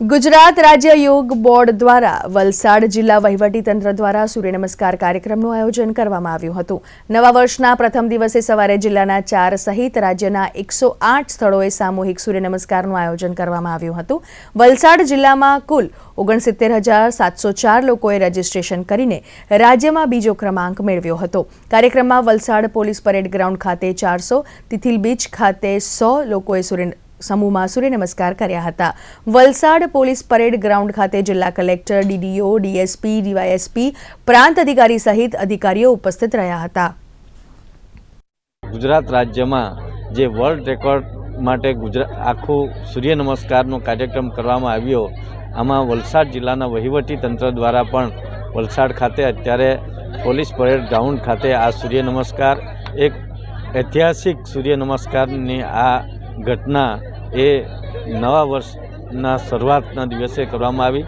ગુજરાત રાજ્ય યોગ બોર્ડ દ્વારા વલસાડ જિલ્લા વહીવટીતંત્ર દ્વારા સૂર્ય નમસ્કાર કાર્યક્રમનું આયોજન કરવામાં આવ્યું હતું. નવા વર્ષના પ્રથમ દિવસે સવારે જિલ્લાના ચાર સહિત રાજ્યના એકસો આઠ સ્થળોએ સામૂહિક સૂર્ય નમસ્કારનું આયોજન કરવામાં આવ્યું હતું. વલસાડ જિલ્લામાં કુલ ઓગણસિત્તેર હજાર સાતસો ચાર લોકોએ રજીસ્ટ્રેશન કરીને રાજ્યમાં બીજો ક્રમાંક મેળવ્યો હતો. કાર્યક્રમમાં વલસાડ પોલીસ પરેડ ગ્રાઉન્ડ ખાતે ચારસો, તિથિલ બીચ ખાતે સો લોકોએ સૂર્ય સમૂહમાં સૂર્ય નમસ્કાર કર્યા હતા. વલસાડ પોલીસ પરેડ ગ્રાઉન્ડ ખાતે જિલ્લા કલેક્ટર, ડીડીઓ, ડીએસપી, ડીવાયએસપી, પ્રાંત અધિકારી સહિત અધિકારીઓ ઉપસ્થિત રહ્યા હતા. ગુજરાત રાજ્યમાં જે વર્લ્ડ રેકોર્ડ માટે ગુજરાત આખું સૂર્ય નમસ્કારનો કાર્યક્રમ કરવામાં આવ્યો, આમાં વલસાડ જિલ્લાના વહીવટી તંત્ર દ્વારા પણ વલસાડ ખાતે અત્યારે પોલીસ પરેડ ગ્રાઉન્ડ ખાતે આ સૂર્ય નમસ્કાર, એક ઐતિહાસિક સૂર્ય નમસ્કારની આ ઘટના એ નવા વર્ષના શરૂઆતના દિવસે કરવામાં આવી.